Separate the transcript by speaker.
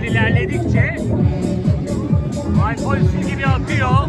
Speaker 1: sahneler ilerledikçe alkol su gibi akıyor.